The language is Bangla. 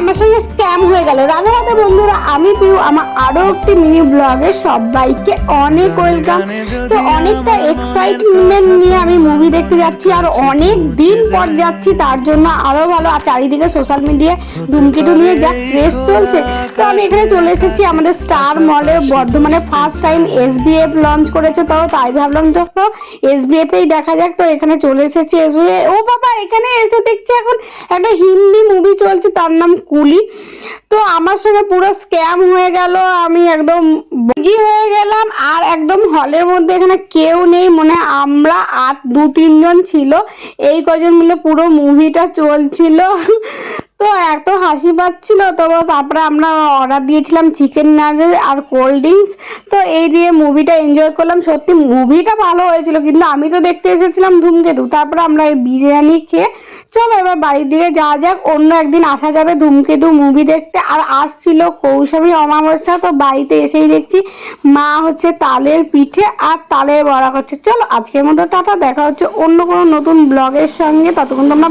আমার সঙ্গে স্ক্যাম হয়ে গেল। রাধা রাধা বন্ধুরা আমি পিউ আমার আরও একটি মিনি ব্লগে সবাইকে অনেক ওয়েলকাম তো অনেকটা এক্সাইটমেন্ট নিয়ে আমি মুভি দেখতে যাচ্ছি আর অনেক দিন পর যাচ্ছি তার জন্য আরও ভালো। আর চারিদিকে সোশ্যাল মিডিয়ায় ধুমকেতু নিয়ে যা ক্রেজ চলছে। তো আমি এখানে চলে এসেছি আমাদের স্টার মলে বর্ধমানে first time S SBF launch করেছে তো তাই ভাবলাম তো এস এসবিএফ এই দেখা যাক। তো এখানে চলে এসেছি SBF ও বাবা দেখছি এখন একটা হিন্দি মুভি চলছে, তার নাম কুলি। তো আমার সঙ্গে পুরো স্ক্যাম হয়ে গেল, আমি একদম বগি হয়ে গেলাম, আর একদম হলের মধ্যে এখানে কেউ নেই, মনে আমরা আর দু তিনজন ছিল। এই কজন মিলে পুরো মুভিটা চলছিল। তো এত হাসি পাচ্ছিল তো তারপরে আমরা অর্ডার দিয়েছিলাম চিকেন নাজেল আর কোল্ড ড্রিঙ্কস তো এই দিয়ে মুভিটা এনজয় করলাম। সত্যি মুভিটা ভালো হয়েছিল, কিন্তু আমি তো দেখতে এসেছিলাম ধূমকেতু। তারপরে আমরা এই বিরিয়ানি খেয়ে চলো এবার বাড়ির দিকে যাওয়া যাক। অন্য একদিন আসা যাবে ধূমকেতু মুভি দেখতে। আর আসছিল কৌশামী অমাবস্যা, তো বাড়িতে এসেই দেখছি মা হচ্ছে তালের পিঠে আর তালের বড়া করছে। চলো আজকের মতো টাটা, দেখা হচ্ছে অন্য কোনো নতুন ব্লগের সঙ্গে। ততক্ষণ তোমরা